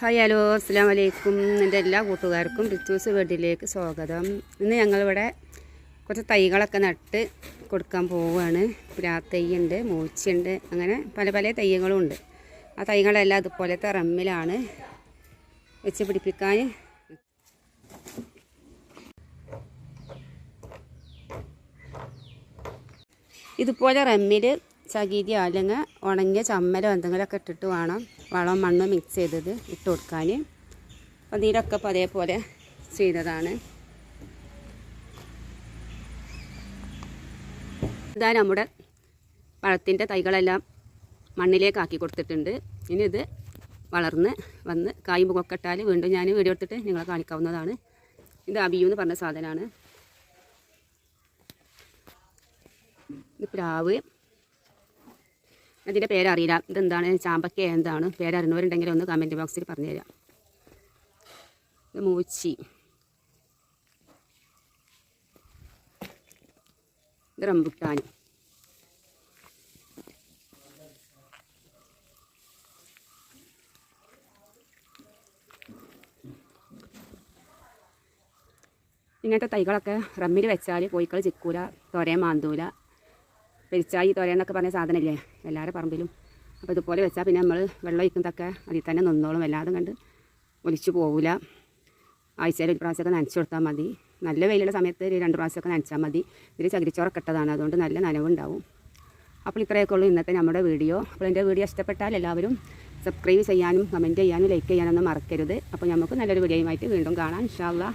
Hi hello അസ്സാം വലൈക്കും എന്റെ എല്ലാ കൂട്ടുകാർക്കും റിത്യൂസ് വീട്ടിലേക്ക് സ്വാഗതം. ഇന്ന് ഞങ്ങളിവിടെ കുറച്ച് തൈകളൊക്കെ നട്ട് കൊടുക്കാൻ പോവുകയാണ്. പ്രാത്തയ്യുണ്ട് മൂച്ചയുണ്ട് അങ്ങനെ പല പല തൈകളും ഉണ്ട്. ആ തൈകളെല്ലാം അതുപോലത്തെ റമ്മിലാണ് വെച്ച് പിടിപ്പിക്കാൻ. ഇതുപോലെ റമ്മിൽ ചകിരി അല്ലെങ്കിൽ ഉണങ്ങിയ ചമ്മലോ എന്തെങ്കിലുമൊക്കെ ഇട്ടിട്ട് വേണം വളം മണ്ണും മിക്സ് ചെയ്തത് ഇട്ട് കൊടുക്കാൻ. അപ്പം നീരൊക്കെ ഇപ്പോൾ അതേപോലെ ചെയ്തതാണ്. ഇതാ നമ്മുടെ പഴത്തിന്റെ തൈകളെല്ലാം മണ്ണിലേക്ക് ആക്കി കൊടുത്തിട്ടുണ്ട്. ഇനി ഇത് വളർന്ന് വന്ന് കായും പൂക്കൊക്കെ ഇട്ടാൽ വീണ്ടും ഞാൻ വീഡിയോ എടുത്തിട്ട് നിങ്ങളെ കാണിക്കാവുന്നതാണ്. ഇത് അബിയു എന്ന് പറഞ്ഞ സാധനമാണ്. ഇത് പ്ലാവ് അതിന്റെ പേരറിയില്ല. ഇതെന്താണ്? ചാമ്പക്ക എന്താണ്? പേരറിഞ്ഞവരുണ്ടെങ്കിൽ ഒന്ന് കമന്റ് ബോക്സിൽ പറഞ്ഞു തരാം ഇത് മൂച്ചി. ഇത് റംബുട്ടാൻ ഇങ്ങനത്തെ തൈകളൊക്കെ റമ്മിൽ വെച്ചാൽ കോഴിക്കൾ ചിക്കൂല തൊരേ മാന്തൂല. പെരിച്ചായി തോരയെന്നൊക്കെ പറഞ്ഞ സാധനമില്ലേ എല്ലാവരുടെ പറമ്പിലും. അപ്പോൾ ഇതുപോലെ വെച്ചാൽ പിന്നെ നമ്മൾ വെള്ളം ഒഴിക്കുന്നതൊക്കെ അതിൽ തന്നെ നിന്നോളും. വല്ലാതെ കണ്ട് ഒലിച്ചു പോവില്ല ആഴ്ചയിൽ ഒരു പ്രാവശ്യമൊക്കെ നനച്ചു കൊടുത്താൽ മതി. നല്ല വെയിലുള്ള സമയത്ത് ഒരു രണ്ട് പ്രാവശ്യമൊക്കെ നനച്ചാൽ മതി. ഇതിൽ ചകിരിച്ചോറൊക്കെ ഇട്ടതാണ് അതുകൊണ്ട് നല്ല നനവുണ്ടാവും. അപ്പോൾ ഇത്രയൊക്കെ ഉള്ളൂ ഇന്നത്തെ നമ്മുടെ വീഡിയോ. അപ്പോൾ എന്റെ വീഡിയോ ഇഷ്ടപ്പെട്ടാൽ എല്ലാവരും സബ്സ്ക്രൈബ് ചെയ്യാനും കമന്റ് ചെയ്യാനും ലൈക്ക് ചെയ്യാനൊന്നും മറക്കരുത്. അപ്പോൾ നമുക്ക് നല്ലൊരു വീഡിയോയുമായിട്ട് വീണ്ടും കാണാം. ഇൻഷാല്ലാ